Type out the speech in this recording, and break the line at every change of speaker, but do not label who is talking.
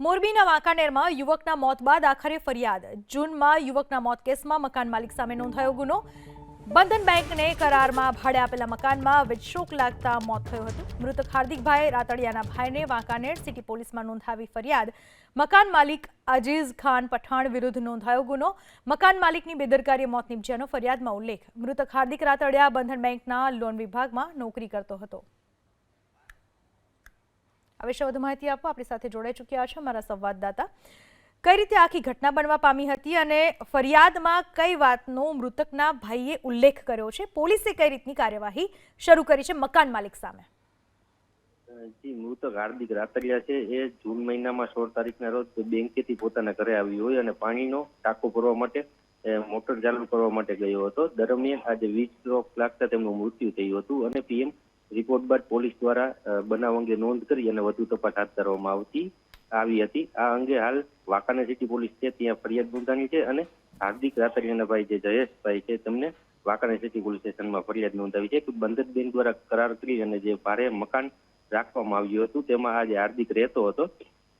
મોરબીના વાંકાનેરમાં યુવકના મોત બાદ આખરે ફરિયાદ. જૂનમાં યુવકના મોત કેસમાં મકાન માલિક સામે નોંધાયો ગુનો. બંધન બેંકને કરારમાં ભાડે આપેલા મકાનમાં વિજશોક લાગતા મોત થયું હતું. મૃતક હાર્દિકભાઈ રાતડિયાના ભાઈને વાંકાનેર સિટી પોલીસમાં નોંધાવી ફરિયાદ. મકાન માલિક અજીઝ ખાન પઠાણ વિરુદ્ધ નોંધાયો ગુનો. મકાન માલિકની બેદરકારી મોત નિપજ્યાનો ફરિયાદમાં ઉલ્લેખ. મૃતક હાર્દિક રાતડિયા બંધન બેંકના લોન વિભાગમાં નોકરી કરતો હતો. વિશે વધુ માહિતી આપવા આપણી સાથે જોડાઈ ચૂક્યા છે અમારા સંવાદદાતા. કઈ રીતે આખી ઘટના બનવા પામી હતી અને ફરિયાદમાં કઈ વાતનો મૃતકના ભાઈએ ઉલ્લેખ કર્યો છે? પોલીસે કઈ રીતની કાર્યવાહી શરૂ કરી છે મકાન માલિક સામે?
જી, મૃતક હાર્દિક રાતરિયા છે. એ જૂન મહિનામાં સોળ તારીખના રોજ બેંકેથી પોતાના ઘરે આવી હોય અને પાણીનો ટાંકો ભરવા માટે મોટર ચાલુ કરવા માટે ગયો હતો. દરમિયાન આજે વીજ સ્ટ્રોક લાગતા તેમનું મૃત્યુ થયું હતું અને પીએમ રિપોર્ટ બાદ પોલીસ દ્વારા બનાવ અંગે નોંધ કરી અને વધુ તપાસ હાથ ધરવામાં આવતી, આવી હતી. આ અંગે હાલ વાંકાનેર સિટી પોલીસ છે, ત્યાં ફરિયાદ નોંધાણી છે અને હાર્દિક રાતરિયાના ભાઈ જે જયેશભાઈ છે, તેમને વાંકાનેર સિટી પોલીસ સ્ટેશનમાં ફરિયાદ નોંધાવી છે બંધન બેંક દ્વારા કરાર કરી અને જે ભારે મકાન રાખવામાં આવ્યું હતું, તેમાં આજે હાર્દિક રહેતો હતો.